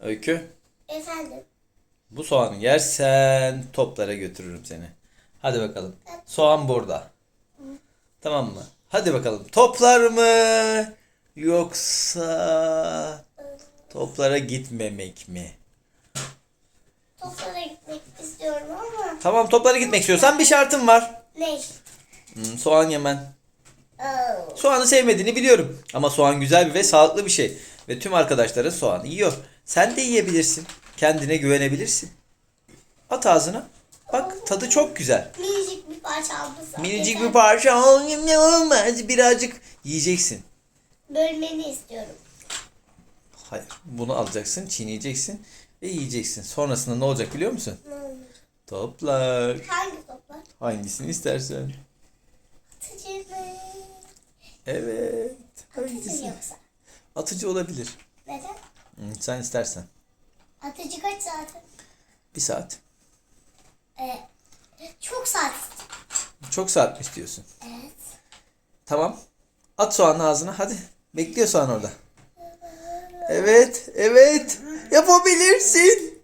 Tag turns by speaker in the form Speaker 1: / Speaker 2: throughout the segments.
Speaker 1: Öykü.
Speaker 2: Efendim.
Speaker 1: Bu soğanı yersen toplara götürürüm seni. Hadi bakalım. Soğan burada. Tamam mı? Hadi bakalım. Toplar mı? Yoksa toplara gitmemek mi?
Speaker 2: Toplara gitmek istiyorum ama
Speaker 1: Tamam toplara gitmek istiyorsan bir şartım var.
Speaker 2: ne?
Speaker 1: Hmm, soğan yemen.
Speaker 2: Oh.
Speaker 1: Soğanı sevmediğini biliyorum. Ama soğan güzel ve sağlıklı bir şey. Ve tüm arkadaşların soğanı yiyor. Sen de yiyebilirsin. Kendine güvenebilirsin. At ağzına. Bak tadı çok güzel.
Speaker 2: Minicik bir parça almışsın.
Speaker 1: Minicik bir parça olmaz birazcık yiyeceksin.
Speaker 2: Bölmeni istiyorum.
Speaker 1: Hayır bunu alacaksın çiğneyeceksin ve yiyeceksin. Sonrasında ne olacak biliyor musun?
Speaker 2: Ne olur?
Speaker 1: Toplar.
Speaker 2: Hangi toplar?
Speaker 1: Hangisini istersen.
Speaker 2: Atıcı mı?
Speaker 1: Evet.
Speaker 2: Atıcı
Speaker 1: Hangisi?
Speaker 2: mı yoksa?
Speaker 1: Atıcı olabilir. Sen istersen.
Speaker 2: Atıcı kaç zaten?
Speaker 1: Bir saat.
Speaker 2: Ee, çok saat.
Speaker 1: Çok saat mi istiyorsun?
Speaker 2: Evet.
Speaker 1: Tamam. At soğanı ağzına hadi. Bekliyor soğan orada. Evet, evet. Yapabilirsin.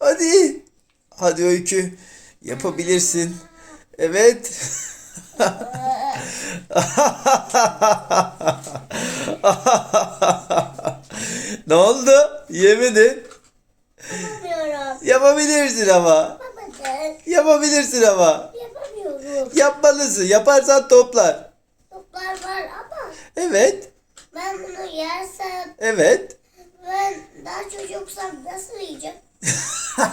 Speaker 1: Hadi. Hadi Öykü. Yapabilirsin. Evet. ne oldu? Yemedin.
Speaker 2: Yapamıyorum.
Speaker 1: Yapabilirsin ama.
Speaker 2: Yapamadım.
Speaker 1: Yapabilirsin ama.
Speaker 2: Yapamıyorum.
Speaker 1: Yapmalısın. Yaparsan toplar.
Speaker 2: Toplar var ama
Speaker 1: Evet.
Speaker 2: ben bunu yersem
Speaker 1: Evet.
Speaker 2: ben daha çocuksam nasıl yiyeceğim?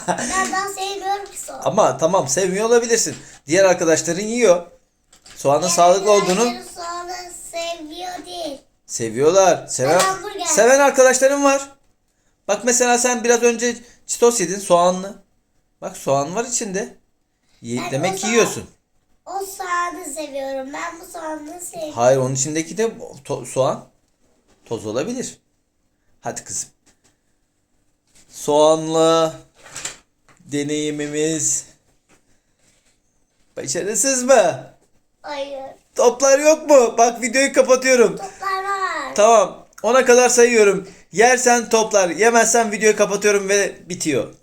Speaker 2: ben daha sevmiyorum ki soğan.
Speaker 1: Ama tamam sevmiyor olabilirsin. Diğer arkadaşların yiyor. Soğanın sağlıklı olduğunu
Speaker 2: Soğanı sevmiyor değil.
Speaker 1: seviyorlar. Seven,
Speaker 2: Ben
Speaker 1: seven arkadaşlarım var. Bak mesela sen biraz önce çitos yedin soğanlı. Bak soğan var içinde. Ye-
Speaker 2: Ben
Speaker 1: demek ki yiyorsun.
Speaker 2: O soğanı seviyorum. Ben bu soğanı sevmiyorum.
Speaker 1: Hayır onun içindeki de to- soğan. Toz olabilir. Hadi kızım. Soğanlı deneyimimiz başarısız mı?
Speaker 2: Hayır.
Speaker 1: Toplar yok mu? Bak videoyu kapatıyorum.
Speaker 2: Toplar var.
Speaker 1: Tamam. Ona kadar sayıyorum. Yersen toplar. Yemezsen videoyu kapatıyorum ve bitiyor.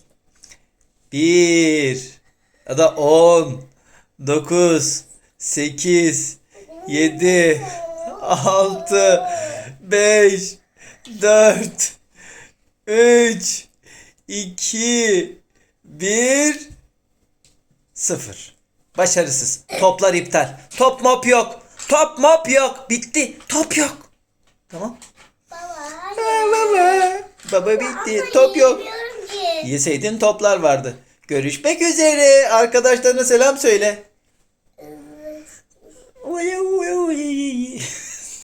Speaker 1: 1 ya da 10 9 8 7 6 5 4 3 2 1 0 Başarısız. Toplar iptal. Top mop yok. Top mop yok. Bitti. Top yok. Tamam.
Speaker 2: Baba
Speaker 1: bitti. Top yok. Yeseydin toplar vardı. Görüşmek üzere. Arkadaşlarına selam söyle.